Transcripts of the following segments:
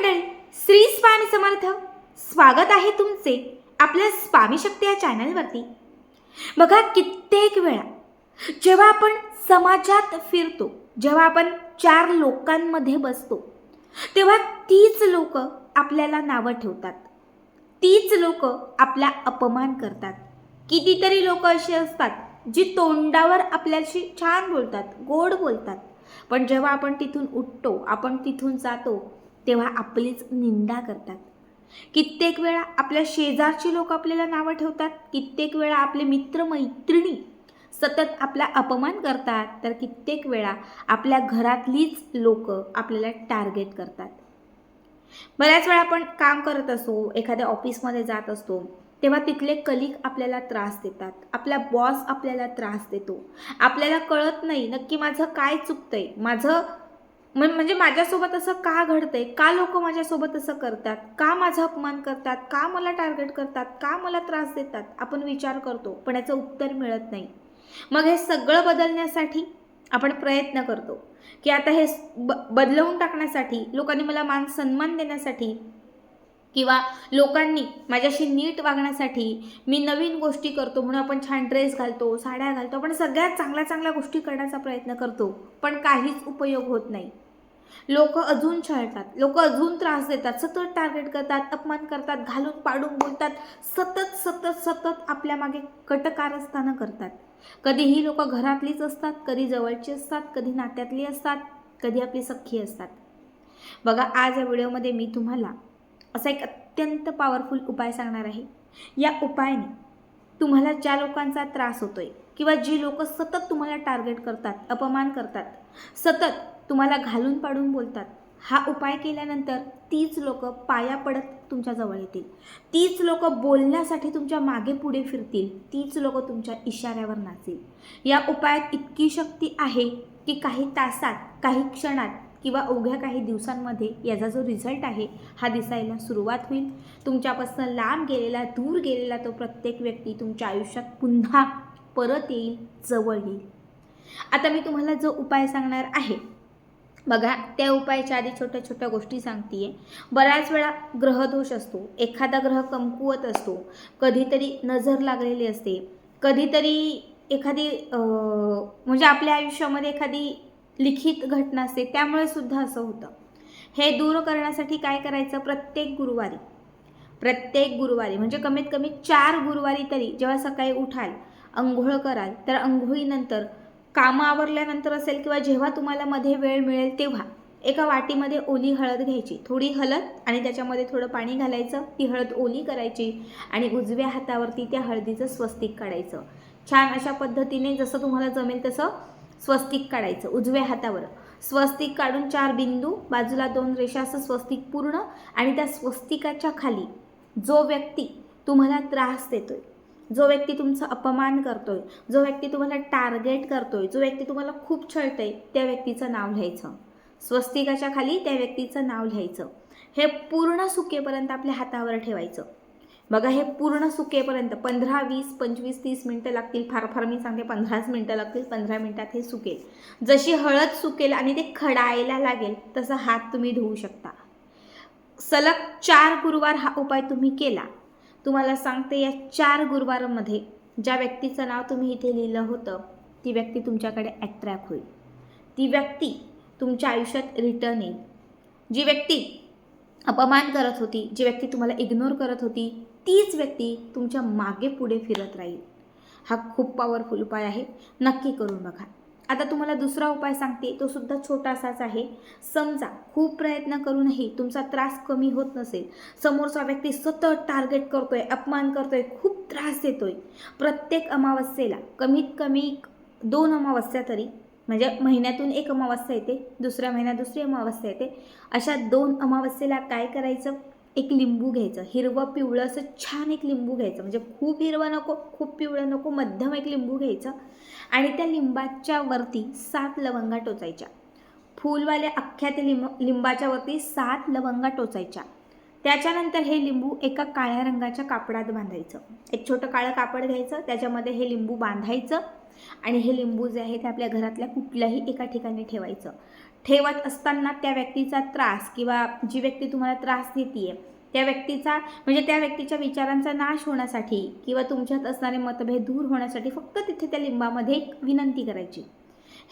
मंडळी श्री स्वामी समर्थ. स्वागत आहे तुमचे आपल्या स्वामी शक्ती या चॅनलवरती. बघा कित्येक वेळा जेव्हा आपण समाजात फिरतो जेव्हा आपण चार लोकांमध्ये बसतो तेव्हा तीच लोक आपल्याला नावं ठेवतात. तीच लोक आपला अपमान करतात. कितीतरी लोक अशी असतात जी तोंडावर आपल्याशी छान बोलतात गोड बोलतात. पण जेव्हा आपण तिथून उठतो आपण तिथून जातो तेव्हा आपलीच निंदा करतात. कित्येक वेळा आपल्या शेजारची लोक आपल्याला नावं ठेवतात. कित्येक वेळा आपले मित्र मैत्रिणी सतत आपला अपमान करतात. तर कित्येक वेळा आपल्या घरातलीच लोक आपल्याला टार्गेट करतात. बऱ्याच वेळा आपण काम करत असो एखाद्या ऑफिसमध्ये जात असतो तेव्हा तिथले कलिक आपल्याला त्रास देतात. आपला बॉस आपल्याला त्रास देतो. आपल्याला कळत नाही नक्की माझं काय चुकतंय? माझं म्हणजे माझ्यासोबत असं का घडतंय? का लोक माझ्यासोबत असं करतात? का माझा अपमान करतात? का मला टार्गेट करतात? का मला त्रास देतात? आपण विचार करतो पण याचं उत्तर मिळत नाही. मग हे सगळं बदलण्यासाठी आपण प्रयत्न करतो. की आता हे ब बदलवून टाकण्यासाठी लोकांनी मला मान सन्मान देण्यासाठी किंवा लोकांनी माझ्याशी नीट वागण्यासाठी मी नवीन गोष्टी करतो म्हणून आपण छान ड्रेस घालतो साड्या घालतो आपण सगळ्यात चांगल्या चांगल्या गोष्टी करण्याचा प्रयत्न करतो. पण काहीच उपयोग होत नाही. लोक अजून छळतात लोक अजून त्रास देतात सतत टार्गेट करतात अपमान करतात घालून पाडून बोलतात सतत सतत सतत आपल्या मागे कटकारस्थानं करतात. कधी ही लोक घरातलीच असतात कधी जवळची असतात कधी नात्यातली असतात कधी आपली सख्खी असतात. बघा आज या व्हिडिओमध्ये मी तुम्हाला असा एक अत्यंत पॉवरफुल उपाय सांगणार आहे. या उपायाने तुम्हाला ज्या लोकांचा त्रास होतोय किंवा जी लोक सतत तुम्हाला टार्गेट करतात अपमान करतात सतत तुम्हाला घालून पाडून बोलतात. हा उपाय केल्यानंतर तीच लोक पाया पडत तुमच्याजवळ येतील. तीच लोक बोलण्यासाठी तुमच्या मागे पुढे फिरतील. तीच लोक तुमच्या इशाऱ्यावर नाचतील. या उपायात इतकी शक्ती आहे की काही तासात काही क्षणात किंवा अवघ्या काही दिवसांमध्ये याचा जो रिझल्ट आहे हा दिसायला सुरुवात होईल. तुमच्यापासून लांब गेलेला दूर गेलेला तो प्रत्येक व्यक्ती तुमच्या आयुष्यात पुन्हा परत येईल जवळ येईल. आता मी तुम्हाला जो उपाय सांगणार आहे बघा त्या उपायाच्या आधी छोट्या छोट्या गोष्टी सांगते बऱ्याच वेळा ग्रहदोष असतो एखादा ग्रह कमकुवत असतो कधीतरी नजर लागलेली असते कधीतरी एखादी म्हणजे आपल्या आयुष्यामध्ये एखादी लिखित घटना असते त्यामुळे सुद्धा असं होतं. हे दूर करण्यासाठी काय करायचं? प्रत्येक गुरुवारी प्रत्येक गुरुवारी म्हणजे कमीत कमी चार गुरुवारी तरी जेव्हा सकाळी उठाल अंघोळ कराल तर अंघोळीनंतर कामं आवरल्यानंतर असेल किंवा जेव्हा तुम्हाला मध्ये वेळ मिळेल तेव्हा एका वाटीमध्ये ओली हळद घ्यायची. थोडी हळद आणि त्याच्यामध्ये थोडं पाणी घालायचं. ती हळद ओली करायची आणि उजव्या हातावरती त्या हळदीचं स्वस्तिक काढायचं. छान अशा पद्धतीने जसं तुम्हाला जमेल तसं स्वस्तिक काढायचं उजव्या हातावर. स्वस्तिक काढून चार बिंदू बाजूला दोन रेषा असं स्वस्तिक पूर्ण आणि त्या स्वस्तिकाच्या खाली जो व्यक्ती तुम्हाला त्रास देतोय जो व्यक्ती तुमचा अपमान करतोय जो व्यक्ती तुम्हाला टार्गेट करतोय जो व्यक्ती तुम्हाला खूप छळतोय त्या व्यक्तीचं नाव लिहायचं. स्वस्तिकाच्या खाली त्या व्यक्तीचं नाव लिहायचं. हे पूर्ण सुकेपर्यंत आपल्या हातावर ठेवायचं. बघा हे पूर्ण सुकेपर्यंत पंधरा वीस पंचवीस तीस मिनटं लागतील. फार फार मी सांगते पंधराच मिनटं लागतील पंधरा मिनटात हे सुकेल. जशी हळद सुकेल आणि ते खडायला लागेल तसा हात तुम्ही धुवू शकता. सलग चार गुरुवार हा उपाय तुम्ही केला. तुम्हाला सांगते या चार गुरुवारमध्ये ज्या व्यक्तीचं नाव तुम्ही इथे लिहिलं होतं ती व्यक्ती तुमच्याकडे ॲट्रॅक्ट होईल. ती व्यक्ती तुमच्या आयुष्यात रिटर्न येईल. जी व्यक्ती अपमान करत होती जी व्यक्ती तुम्हाला इग्नोर करत होती तीच व्यक्ती तुमच्या मागे पुढे फिरत राहील. हा खूप पॉवरफुल उपाय आहे. नक्की करून बघा. आता तुम्हाला दुसरा उपाय सांगते तो सुद्धा छोटासाच आहे. समजा खूप प्रयत्न करूनही तुमचा त्रास कमी होत नसेल समोरचा व्यक्ती सतत टार्गेट करतोय अपमान करतोय खूप त्रास देतोय. प्रत्येक अमावस्येला कमीत कमी दोन अमावस्या तरी म्हणजे महिन्यातून एक अमावस्या येते दुसऱ्या महिन्यात दुसरी अमावस्या येते अशा दोन अमावस्येला काय करायचं? एक लिंबू घ्यायचं. हिरवं पिवळं असं छान एक लिंबू घ्यायचं. म्हणजे खूप हिरवं नको खूप पिवळं नको मध्यम एक लिंबू घ्यायचं. आणि त्या लिंबाच्या वरती सात लवंगा टोचायच्या. फूलवाले अख्ख्या त्या लिंब लिंबाच्या वरती सात लवंगा टोचायच्या. त्याच्यानंतर हे लिंबू एका काळ्या रंगाच्या कापडात बांधायचं. एक छोटं काळं कापड घ्यायचं त्याच्यामध्ये हे लिंबू बांधायचं आणि हे लिंबू जे आहे ते आपल्या घरातल्या कुठल्याही एका ठिकाणी ठेवायचं. ठेवत असताना त्या व्यक्तीचा त्रास किंवा जी व्यक्ती तुम्हाला त्रास देते त्या व्यक्तीचा म्हणजे त्या व्यक्तीच्या विचारांचा नाश होण्यासाठी किंवा तुमच्यात असणारे मतभेद दूर होण्यासाठी फक्त तिथे त्या लिंबामध्ये एक विनंती करायची.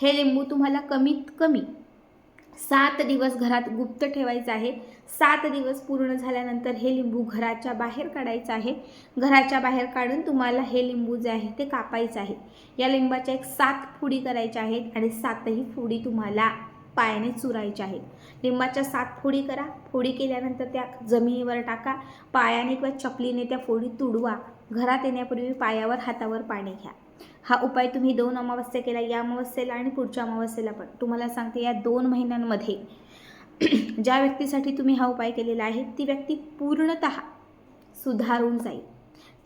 हे लिंबू तुम्हाला कमीत कमी सात दिवस घरात गुप्त ठेवायचं आहे. सात दिवस पूर्ण झाल्यानंतर हे लिंबू घराच्या बाहेर काढायचं आहे. घराच्या बाहेर काढून तुम्हाला हे लिंबू जे आहे ते कापायचं आहे. या लिंबाच्या एक सात फुडी करायच्या आहेत आणि सातही फुडी तुम्हाला पायाने चुरायच्या आहेत. लिंबाच्या सात फोडी करा. फोडी केल्यानंतर त्या जमिनीवर टाका. पायाने किंवा चपलीने त्या फोडी तुडवा. घरात येण्यापूर्वी पायावर हातावर पाणी घ्या. हा उपाय तुम्ही दोन अमावस्या केला. या अमावस्येला आणि पुढच्या अमावस्येला पण. तुम्हाला सांगते या दोन महिन्यांमध्ये ज्या व्यक्तीसाठी तुम्ही हा उपाय केलेला आहे ती व्यक्ती पूर्णत सुधारून जाईल.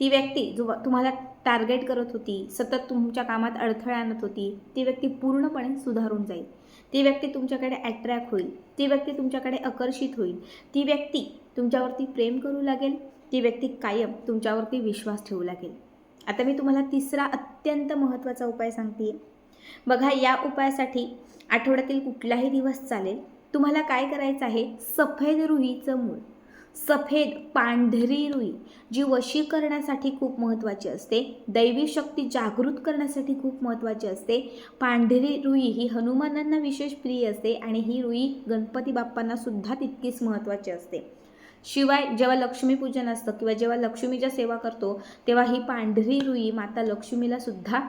ती व्यक्ती जो तुम्हाला टार्गेट करत होती सतत तुमच्या कामात अडथळा आणत होती ती व्यक्ती पूर्णपणे सुधारून जाईल. ती व्यक्ती तुमच्याकडे अट्रॅक्ट होईल. ती व्यक्ती तुमच्याकडे आकर्षित होईल. ती व्यक्ती तुमच्यावरती प्रेम करू लागेल. ती व्यक्ती कायम तुमच्यावरती विश्वास ठेवू लागेल. आता मी तुम्हाला तिसरा अत्यंत महत्त्वाचा उपाय सांगते. बघा या उपायासाठी आठवड्यातील कुठलाही दिवस चालेल. तुम्हाला काय करायचं आहे? सफेद रुईचं मूळ. सफेद पांढरी रुई जी वशी करण्यासाठी खूप महत्त्वाची असते. दैवी शक्ती जागृत करण्यासाठी खूप महत्त्वाची असते. पांढरी रुई ही हनुमानांना विशेष प्रिय असते आणि ही रुई गणपती बाप्पांना सुद्धा तितकीच महत्त्वाची असते. शिवाय जेव्हा लक्ष्मीपूजन असतं किंवा जेव्हा लक्ष्मीच्या सेवा करतो तेव्हा ही पांढरी रुई माता लक्ष्मीला सुद्धा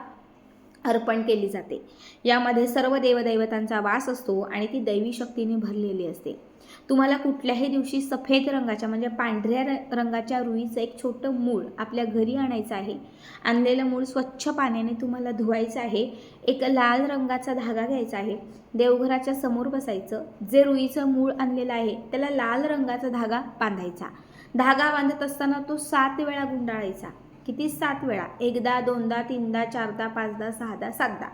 अर्पण केली जाते. यामध्ये सर्व देवदैवतांचा वास असतो आणि ती दैवी शक्तीने भरलेली असते. तुम्हाला कुठल्याही दिवशी सफेद रंगाच्या म्हणजे पांढऱ्या र- रंगाच्या रुईचं एक छोटं मूळ आपल्या घरी आणायचं आहे. आणलेलं मूळ स्वच्छ पाण्याने तुम्हाला धुवायचं आहे. एक लाल रंगाचा धागा घ्यायचा आहे. देवघराच्या समोर बसायचं. जे रुईचं मूळ आणलेलं आहे त्याला लाल रंगाचा धागा बांधायचा. धागा बांधत असताना तो सात वेळा गुंडाळायचा. किती सात वेळा? एकदा दोनदा तीनदा चारदा पाचदा सहादा सातदा.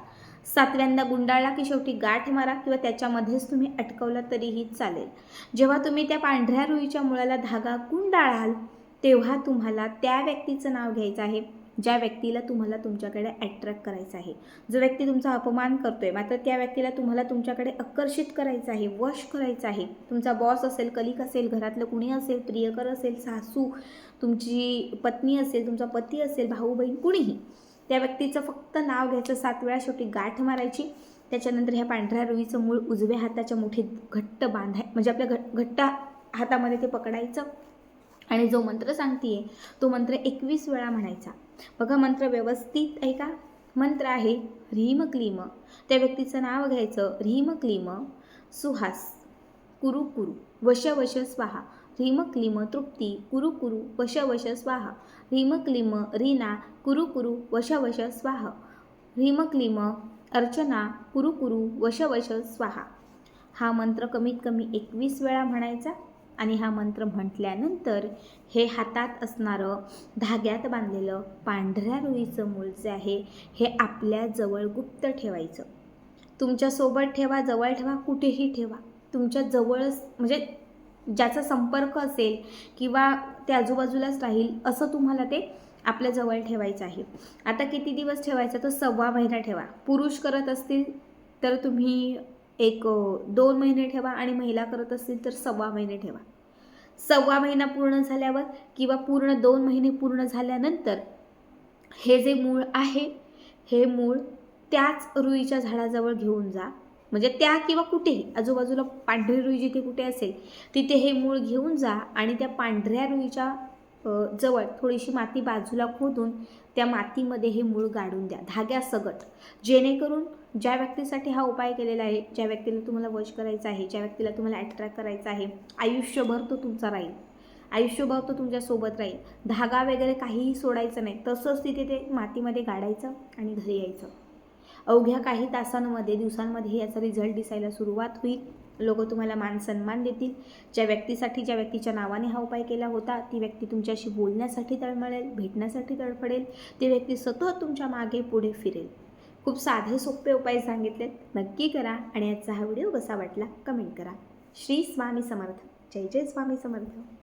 सातव्यांदा गुंडाळला की शेवटी गाठ मारा किंवा त्याच्यामध्येच तुम्ही अटकवलं तरीही चालेल. जेव्हा तुम्ही त्या पांढऱ्या रुईच्या मुळाला धागा गुंडाळाल तेव्हा तुम्हाला त्या व्यक्तीचं नाव घ्यायचं आहे. ज्या व्यक्तीला तुम्हाला तुमच्याकडे अट्रॅक्ट करायचं आहे. जो व्यक्ती तुमचा अपमान करतो आहे मात्र त्या व्यक्तीला तुम्हाला तुमच्याकडे आकर्षित करायचं आहे वश करायचं आहे. तुमचा बॉस असेल कलिक असेल घरातलं कुणी असेल प्रियकर असेल सासू तुमची पत्नी असेल तुमचा पती असेल भाऊ बहीण कुणीही. त्या व्यक्तीचं फक्त नाव घ्यायचं सात वेळा शेवटी गाठ मारायची. त्याच्यानंतर ह्या पांढऱ्या रुईचं मूळ उजव्या हाताच्या मुठीत घट्ट बांधाय म्हणजे आपल्या घट घट्ट हातामध्ये ते पकडायचं. आणि जो मंत्र सांगतेय तो मंत्र एकवीस वेळा म्हणायचा. बघा मंत्र व्यवस्थित आहे का? मंत्र आहे ह्रीम क्लीम. त्या व्यक्तीचं नाव घ्यायचं ह्रीम क्लीम. सुहास कुरु कुरु वश वश स्वाहा. ह्रीम क्लीम तृप्ती कुरु कुरु वश वश स्वाहा. ह्रीम क्लीम रीना कुरु कुरु वश वश स्वाहा. ह्रीम क्लीम अर्चना कुरु कुरु वश वश स्वाहा. हा मंत्र कमीत कमी एकवीस वेळा म्हणायचा. आणि हा मंत्र म्हटल्यानंतर हे हातात असणारं धाग्यात बांधलेलं पांढऱ्या रुईचं मूळ जे आहे हे आपल्याजवळ गुप्त ठेवायचं. तुमच्यासोबत ठेवा जवळ ठेवा कुठेही ठेवा. तुमच्या जवळच म्हणजे ज्याचा संपर्क असेल किंवा ते आजूबाजूलाच राहील असं तुम्हाला ते आपल्या जवळ ठेवायचं आहे. आता किती दिवस ठेवायचं? तर सव्वा महिना ठेवा. पुरुष करत असतील तर तुम्ही एक दोन महिने ठेवा आणि महिला करत असतील तर सव्वा महिने ठेवा. सव्वा महिना पूर्ण झाल्यावर किंवा पूर्ण दोन महिने पूर्ण झाल्यानंतर हे जे मूळ आहे हे मूळ त्याच रुईच्या झाडाजवळ घेऊन जा. म्हणजे त्या किंवा कुठेही आजूबाजूला पांढरी रुई जिथे कुठे असेल तिथे हे मूळ घेऊन जा आणि त्या पांढऱ्या रुईच्या जवळ थोडीशी माती बाजूला खोदून त्या मातीमध्ये हे मूळ गाडून द्या. धाग्यासगट जेणेकरून ज्या व्यक्तीसाठी हा उपाय केलेला आहे ज्या व्यक्तीला तुम्हाला वश करायचा आहे ज्या व्यक्तीला तुम्हाला अट्रॅक्ट करायचा आहे आयुष्यभर तो तुमचा राहील. आयुष्यभर तो तुमच्यासोबत राहील. धागा वगैरे काहीही सोडायचं नाही. तसंच तिथे ते मातीमध्ये गाडायचं आणि घरी यायचं. अवघ्या काही तासांमध्ये दिवसांमध्ये याचा रिझल्ट दिसायला सुरुवात होईल. लोक तुम्हाला मान सन्मान देतील. ज्या व्यक्तीसाठी ज्या व्यक्तीच्या नावाने हा उपाय केला होता ती व्यक्ती तुमच्याशी बोलण्यासाठी तळमळेल भेटण्यासाठी तळफडेल ती व्यक्ती सतत तुमच्या मागे पुढे फिरेल. खूप साधे सोपे उपाय सांगितलेत नक्की करा आणि आजचा हा व्हिडिओ कसा वाटला कमेंट करा. श्री स्वामी समर्थ. जय जय स्वामी समर्थ.